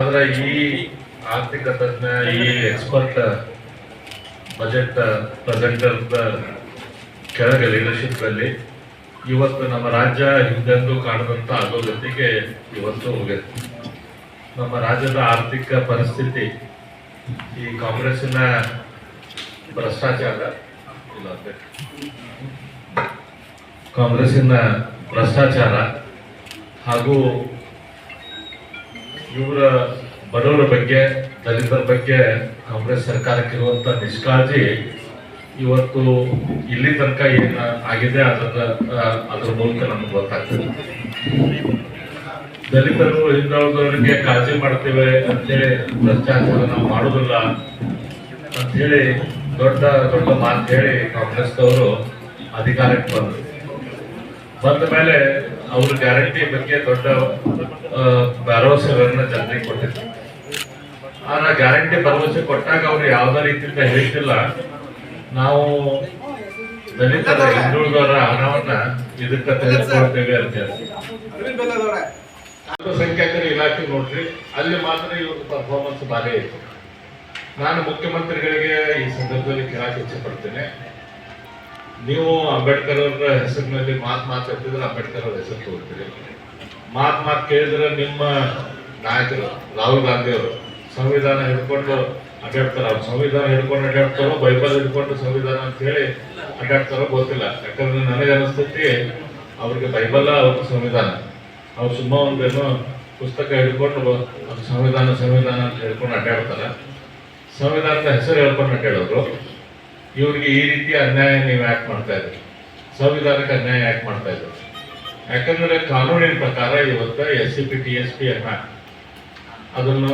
ಆದ್ರೆ ಈ ಆರ್ಥಿಕ ತಜ್ಞ, ಈ ಎಕ್ಸ್ಪರ್ಟ್ ಬಜೆಟ್ ಪ್ರೆಸೆಂಟರ್ ಕೆಳಗೆ ಲೀಡರ್ಶಿಪ್ ಅಲ್ಲಿ ಇವತ್ತು ನಮ್ಮ ರಾಜ್ಯ ಹಿಂದೆಂದು ಕಾಣದಂತ ಅಧೋಗತಿಗೆ ಇವತ್ತು ಹೋಗಿದೆ. ನಮ್ಮ ರಾಜ್ಯದ ಆರ್ಥಿಕ ಪರಿಸ್ಥಿತಿ ಈ ಕಾಂಗ್ರೆಸ್ಸಿನ ಭ್ರಷ್ಟಾಚಾರ, ಇಲ್ಲ ಕಾಂಗ್ರೆಸ್ಸಿನ ಭ್ರಷ್ಟಾಚಾರ ಹಾಗೂ ಇವರ ಬಡವರ ಬಗ್ಗೆ, ದಲಿತರ ಬಗ್ಗೆ ಕಾಂಗ್ರೆಸ್ ಸರ್ಕಾರಕ್ಕಿರುವಂತ ನಿಷ್ಕಾಳಜಿ ಇವತ್ತು ಇಲ್ಲಿ ತನಕ ಏನ ಆಗಿದೆ ಅದರ ಅದ್ರ ಮೂಲಕ ನಮ್ಗೆ ಗೊತ್ತಾಗ್ತದೆ. ದಲಿತರು ಹಿಂದಿನವ್ರಿಗೆ ಕಾಳಜಿ ಮಾಡ್ತೇವೆ ಅಂತೇಳಿ ಭ್ರಷ್ಟಾಚಾರ ನಾವು ಮಾಡೋದಿಲ್ಲ ಅಂತ ಹೇಳಿ ದೊಡ್ಡ ದೊಡ್ಡ ಮಾತು ಹೇಳಿ ಕಾಂಗ್ರೆಸ್ದವರು ಅಧಿಕಾರಕ್ಕೆ ಬಂದರು. ಬಂದ ಮೇಲೆ ಅವ್ರ ಗ್ಯಾರಂಟಿ ಬಗ್ಗೆ ದೊಡ್ಡ ಭರವಸೆಗಳನ್ನ ಜನರಿಗೆ ಕೊಟ್ಟಿದ್ರು. ಆದ್ರೆ ಗ್ಯಾರಂಟಿ ಭರವಸೆ ಕೊಟ್ಟಾಗ ಅವ್ರು ಯಾವ್ದೇ ರೀತಿಯಿಂದ ಹೇಳ್ತಿಲ್ಲ. ನಾವು ದಲಿತರ ಹಿಂದುಳಿದವರ ಹಣವನ್ನ ಇದಕ್ಕೆ ತೆಗೆದುಕೊಳ್ತೇವೆ ಅಂತ ಅಲ್ಪಸಂಖ್ಯಾತರ ಇಲಾಖೆ ನೋಡ್ರಿ, ಅಲ್ಲಿ ಮಾತ್ರ ಇವ್ರ ಪರ್ಫಾರ್ಮೆನ್ಸ್ ಭಾರಿ ಇತ್ತು ನಾನು ಮುಖ್ಯಮಂತ್ರಿಗಳಿಗೆ ಈ ಸಂದರ್ಭದಲ್ಲಿ ಕೇಳಕ್ಕೆ ಇಚ್ಛೆ ಪಡ್ತೇನೆ. ನೀವು ಅಂಬೇಡ್ಕರ್ ಅವರ ಹೆಸರಿನಲ್ಲಿ ಮಾತು ಮಾತಾಡ್ತಿದ್ರೆ ಅಂಬೇಡ್ಕರ್ ಅವ್ರ ಹೆಸರು ತೋರ್ತೀರಿ. ಮಾತು ಮಾತು ಕೇಳಿದ್ರೆ ನಿಮ್ಮ ನಾಯಕರು ರಾಹುಲ್ ಗಾಂಧಿ ಅವರು ಸಂವಿಧಾನ ಹಿಡ್ಕೊಂಡು ಅಡ್ಡಾಡ್ತಾರ ಅವ್ರು ಸಂವಿಧಾನ ಹಿಡ್ಕೊಂಡು ಅಡ್ಡಾಡ್ತಾರೋ ಬೈಬಲ್ ಹಿಡ್ಕೊಂಡು ಸಂವಿಧಾನ ಅಂತ ಹೇಳಿ ಅಡ್ಡಾಡ್ತಾರೋ ಗೊತ್ತಿಲ್ಲ. ಯಾಕಂದ್ರೆ ನನಗೆ ಅನಿಸ್ತೈತಿ, ಅವ್ರಿಗೆ ಬೈಬಲ್ಲ ಅವ್ರ ಸಂವಿಧಾನ. ಅವ್ರು ಸುಮ್ಮ ಒಂದೇನೋ ಪುಸ್ತಕ ಹಿಡ್ಕೊಂಡು ಅದು ಸಂವಿಧಾನ ಸಂವಿಧಾನ ಅಂತ ಹೇಳ್ಕೊಂಡು ಅಡ್ಡಾಡ್ತಾರೆ ಸಂವಿಧಾನದ ಹೆಸರು ಹೇಳ್ಕೊಂಡು ಅಡ್ಡಾಡೋರು ಇವ್ರಿಗೆ ಈ ರೀತಿ ಅನ್ಯಾಯ ನೀವು ಯಾಕೆ ಮಾಡ್ತಾ ಇದ್ರಿ. ಸಂವಿಧಾನಕ್ಕೆ ಅನ್ಯಾಯ ಯಾಕೆ ಮಾಡ್ತಾ ಇದ್ರು. ಯಾಕಂದ್ರೆ ಕಾನೂನಿನ ಪ್ರಕಾರ ಇವತ್ತು S C P T S P ಅನ್ನ ಅದನ್ನು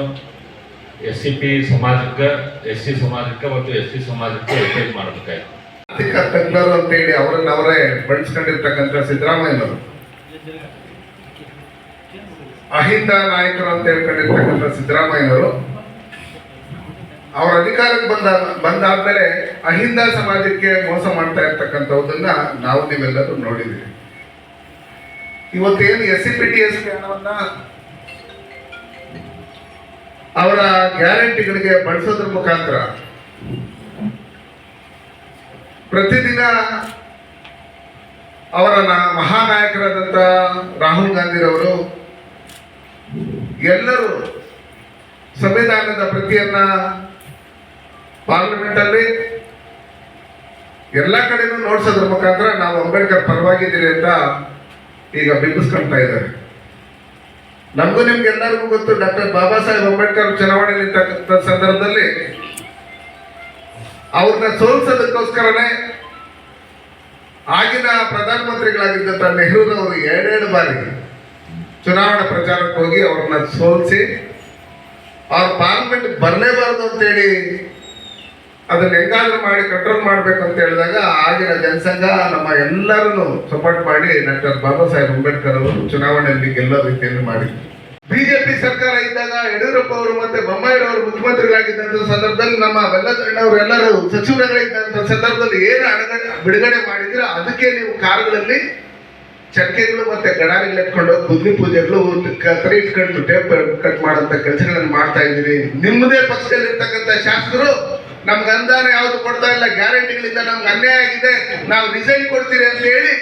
ಎಸ್ ಸಿ ಪಿ ಸಮಾಜಕ್ಕೆ ಎಸ್ ಸಿ ಸಮಾಜಕ್ಕೆ ಮತ್ತು ಎಸ್ ಸಿ ಸಮಾಜಕ್ಕೆ ಎಕ್ಸೈಟ್ ಮಾಡಬೇಕಾಯ್ತು. ಆರ್ಥಿಕ ತಜ್ಞರು ಅಂತ ಹೇಳಿ ಅವರನ್ನ ಅವರೇ ಬಳಸ್ಕೊಂಡಿರ್ತಕ್ಕಂಥ ಸಿದ್ದರಾಮಯ್ಯನವರು. ಅಹಿಂದ ನಾಯಕರು ಅಂತ ಹೇಳ್ಕೊಂಡಿರ್ತಕ್ಕಂಥ ಸಿದ್ದರಾಮಯ್ಯನವರು ಅವರ ಅಧಿಕಾರಕ್ಕೆ ಬಂದ, ಬಂದಾದ್ಮೇಲೆ ಅಹಿಂದ ಸಮಾಜಕ್ಕೆ ಮೋಸ ಮಾಡ್ತಾ ಇರ್ತಕ್ಕಂಥವುದನ್ನ ನಾವು ನೀವೆಲ್ಲರೂ ನೋಡಿದ್ದೀವಿ ಇವತ್ತೇನು S C P T S ಅವರ ಗ್ಯಾರಂಟಿಗಳಿಗೆ ಬಳಸೋದ್ರ ಮುಖಾಂತರ ಪ್ರತಿದಿನ ಅವರ ಮಹಾನಾಯಕರಾದಂಥ ರಾಹುಲ್ ಗಾಂಧಿರವರು ಎಲ್ಲರೂ ಸಂವಿಧಾನದ ಪ್ರತಿಯನ್ನ ಪಾರ್ಲಿಮೆಂಟ್ ಅಲ್ಲಿ ಎಲ್ಲ ಕಡೆನೂ ನೋಡ್ಸೋದ್ರ ಮುಖಾಂತರ ನಾವು ಅಂಬೇಡ್ಕರ್ ಪರವಾಗಿದ್ದೀರಿ ಅಂತ ಈಗ ಬಿಂಬಿಸ್ಕೊಳ್ತಾ ಇದ್ದಾರೆ. ನಮಗೂ ನಿಮ್ಗೆಲ್ಲರಿಗೂ ಗೊತ್ತು, ಡಾಕ್ಟರ್ ಬಾಬಾ ಸಾಹೇಬ್ ಅಂಬೇಡ್ಕರ್ ಚುನಾವಣೆ ನಿಂತಕ್ಕಂಥ ಸಂದರ್ಭದಲ್ಲಿ ಅವ್ರನ್ನ ಸೋಲ್ಸೋದಕ್ಕೋಸ್ಕರನೇ ಆಗಿನ ಪ್ರಧಾನಮಂತ್ರಿಗಳಾಗಿದ್ದಂಥ ನೆಹರೂರವರು ಎರಡೆರಡು ಬಾರಿ ಚುನಾವಣಾ ಪ್ರಚಾರಕ್ಕೆ ಹೋಗಿ ಅವ್ರನ್ನ ಸೋಲಿಸಿ, ಅವ್ರ ಪಾರ್ಲಿಮೆಂಟ್ ಬರಲೇಬಾರದು ಅಂತೇಳಿ ಅದನ್ನ ಹೆಂಗಾದ್ರೂ ಮಾಡಿ ಕಂಟ್ರೋಲ್ ಮಾಡ್ಬೇಕು ಅಂತ ಹೇಳಿದಾಗ ಆಗಿನ ಜನಸಂಘ ನಮ್ಮ ಎಲ್ಲರನ್ನು ಸಪೋರ್ಟ್ ಮಾಡಿ ಡಾಕ್ಟರ್ ಬಾಬಾ ಸಾಹೇಬ್ ಅಂಬೇಡ್ಕರ್ ಅವರು ಚುನಾವಣೆಯಲ್ಲಿ ಗೆಲ್ಲೋ ರೀತಿಯಲ್ಲಿ ಮಾಡಿದ್ರು. ಬಿಜೆಪಿ ಸರ್ಕಾರ ಇದ್ದಾಗ ಯಡಿಯೂರಪ್ಪ ಅವರು ಮತ್ತೆ ಬೊಮ್ಮಾಯಿ ಅವರು ಮುಖ್ಯಮಂತ್ರಿಗಳಾಗಿದ್ದಂಥ ಸಂದರ್ಭದಲ್ಲಿ ನಮ್ಮ ಬೆಲ್ಲದಣ್ಣವರು ಎಲ್ಲರೂ ಸಂದರ್ಭದಲ್ಲಿ ಏನು ಅಡಗಡೆ ಬಿಡುಗಡೆ ಮಾಡಿದ್ರೆ ಅದಕ್ಕೆ ನೀವು ಕಾರುಗಳಲ್ಲಿ ಚಕ್ಕೆಗಳು ಮತ್ತೆ ಗಡಾರಿಗಳು ಎತ್ಕೊಂಡು ಬುದ್ಧಿ ಪೂಜೆಗಳು ಕತ್ತರಿ ಇಟ್ಕೊಂಡು ಟೇಪ್ ಕಟ್ ಮಾಡೋಂಥ ಕೆಲಸಗಳನ್ನು ಮಾಡ್ತಾ ಇದ್ದೀರಿ. ನಿಮ್ಮದೇ ಪಕ್ಷದಲ್ಲಿರ್ತಕ್ಕಂಥ ಶಾಸಕರು ನಮ್ಗೆ ಅನುದಾನ ಯಾವುದು ಕೊಡ್ತಾ ಇಲ್ಲ ಗ್ಯಾರಂಟಿಗಳಿಂದ ನಮ್ಗೆ ಅನ್ಯಾಯ ಆಗಿದೆ, ನಾವು ರಿಸೈನ್ ಕೊಡ್ತೀರಿ ಅಂತ ಹೇಳಿ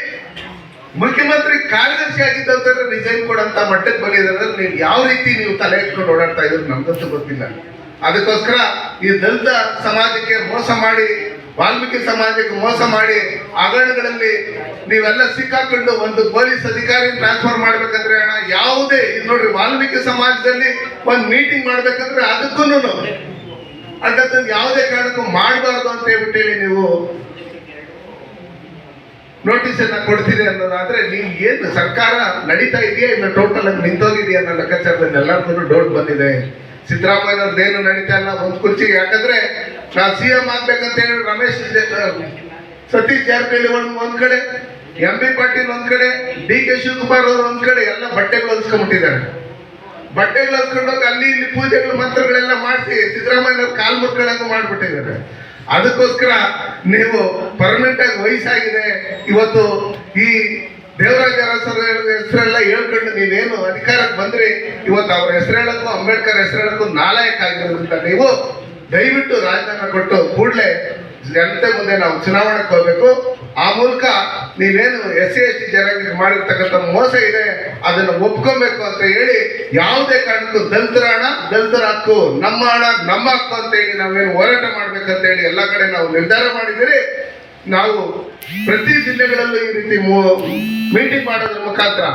ಮುಖ್ಯಮಂತ್ರಿ ಕಾರ್ಯದರ್ಶಿ ಆಗಿದ್ದಂದ್ರೆ ರಿಸೈನ್ ಕೊಡಂತ ಮಟ್ಟಕ್ಕೆ ಬಂದಿದ್ದಾರೆ ನೀವು ಯಾವ ರೀತಿ ನೀವು ತಲೆ ಇಟ್ಕೊಂಡು ಓಡಾಡ್ತಾ ಇದ್ರು ನಮ್ಗಂತೂ ಗೊತ್ತಿಲ್ಲ. ಅದಕ್ಕೋಸ್ಕರ ಈ ದಲಿತ ಸಮಾಜಕ್ಕೆ ಮೋಸ ಮಾಡಿ, ವಾಲ್ಮೀಕಿ ಸಮಾಜಕ್ಕೆ ಮೋಸ ಮಾಡಿ ಹಗರಣಗಳಲ್ಲಿ ನೀವೆಲ್ಲ ಸಿಕ್ಕಾಕೊಂಡು ಒಂದು ಪೊಲೀಸ್ ಅಧಿಕಾರಿ ಟ್ರಾನ್ಸ್ಫರ್ ಮಾಡ್ಬೇಕಂದ್ರೆ ಅಣ್ಣ, ಯಾವುದೇ, ಇದು ನೋಡ್ರಿ ವಾಲ್ಮೀಕಿ ಸಮಾಜದಲ್ಲಿ ಒಂದು ಮೀಟಿಂಗ್ ಮಾಡ್ಬೇಕಂದ್ರೆ ಅದಕ್ಕೂ ಅಂತದ್ದು ಯಾವುದೇ ಕಾರಣಕ್ಕೂ ಮಾಡಬಾರ್ದು ಅಂತ ಹೇಳ್ಬಿಟ್ಟು ಹೇಳಿ ನೀವು. ನೋಟಿಸ್ ಅನ್ನ ಕೊಡ್ತೀರಿ ಅನ್ನೋದಾದ್ರೆ ನೀವು ಏನು ಸರ್ಕಾರ ನಡೀತಾ ಇದೆಯಾ? ಇಲ್ಲ ಟೋಟಲ್ ಆಗಿ ನಿಂತೋಗಿದೆಯಾ ಅನ್ನೋ ಲೆಕ್ಕಾಚಾರದಲ್ಲಿ? ಎಲ್ಲರಿಗೂ ಡೌಟ್ ಬಂದಿದೆ. ಸಿದ್ದರಾಮಯ್ಯವ್ರದ್ದು ಏನು ನಡೀತಾ ಇಲ್ಲ? ಒಂದು ಕುರ್ಚಿ. ಯಾಕಂದ್ರೆ ನಾವು ಸಿ ಎಂ ಆಗ್ಬೇಕಂತ ಹೇಳಿ ರಮೇಶ್ ಸತೀಶ್ ಜಾರಕಿಹೊಳಿ ಒಂದ್ ಒಂದ್ ಕಡೆ ಎಂ ಬಿ ಪಾಟೀಲ್ ಒಂದ್ ಕಡೆ, ಡಿ ಕೆ ಶಿವಕುಮಾರ್ ಅವರು ಒಂದ್ ಕಡೆ, ಎಲ್ಲ ಬಟ್ಟೆಗಳು ಹೊಲ್ಸ್ಕೊಂಡ್ಬಿಟ್ಟಿದ್ದಾರೆ. ಬಟ್ಟೆಗಳು ಹೋಗಿ ಅಲ್ಲಿ ಇಲ್ಲಿ ಪೂಜೆಗಳು ಮಂತ್ರಗಳೆಲ್ಲ ಮಾಡಿಸಿ ಸಿದ್ದರಾಮಯ್ಯ ಕಾಲ್ ಮುರ್ಕೊಳ್ಳಂಗ ಮಾಡ್ಬಿಟ್ಟಿದ್ದಾರೆ. ಅದಕ್ಕೋಸ್ಕರ ನೀವು ಪರ್ಮನೆಂಟ್ ಆಗಿ ವಯಸ್ಸಾಗಿದೆ. ಇವತ್ತು ಈ ದೇವರಾಜ ಅರಸರ ಹೆಸರೆಲ್ಲ ಹೇಳ್ಕೊಂಡು ನೀವೇನು ಅಧಿಕಾರಕ್ಕೆ ಬಂದ್ರಿ? ಇವತ್ತು ಅವ್ರ ಹೆಸರು ಹೇಳಕ್ಕೂ ಅಂಬೇಡ್ಕರ್ ಹೆಸರು ಹೇಳಕ್ಕೂ ನಾಲಾಯಕ ಆಗಿರೋದ್ರಿಂದ ನೀವು ದಯವಿಟ್ಟು ರಾಜೀನಾಮೆ ಕೊಟ್ಟು ಕೂಡಲೇ ಜನತೆ ಮುಂದೆ ನಾವು ಚುನಾವಣೆಗೆ ಹೋಗ್ಬೇಕು. ಆ ಮೂಲಕ ನೀವೇನು ಎಸ್ ಸಿ ಎಸ್ ಟಿ ಜನಾಂಗಕ್ಕೆ ಮಾಡಿರ್ತಕ್ಕಂಥ ಮೋಸ ಇದೆ, ಅದನ್ನು ಒಪ್ಕೊಬೇಕು ಅಂತ ಹೇಳಿ ಯಾವುದೇ ಕಾರಣಕ್ಕೂ ದಲಿತರ ಹಣ, ದಲಿತರ ಹಕ್ಕು, ನಮ್ಮ ಹಣ, ನಮ್ಮ ಹಕ್ಕು ಅಂತ ಹೇಳಿ ನಾವೇನು ಹೋರಾಟ ಮಾಡ್ಬೇಕಂತ ಹೇಳಿ ಎಲ್ಲ ಕಡೆ ನಾವು ನಿರ್ಧಾರ ಮಾಡಿದ್ದೀರಿ ನಾವು ಪ್ರತಿ ಜಿಲ್ಲೆಗಳಲ್ಲೂ ಈ ರೀತಿ ಮೀಟಿಂಗ್ ಮಾಡೋದ್ರ ಮುಖಾಂತರ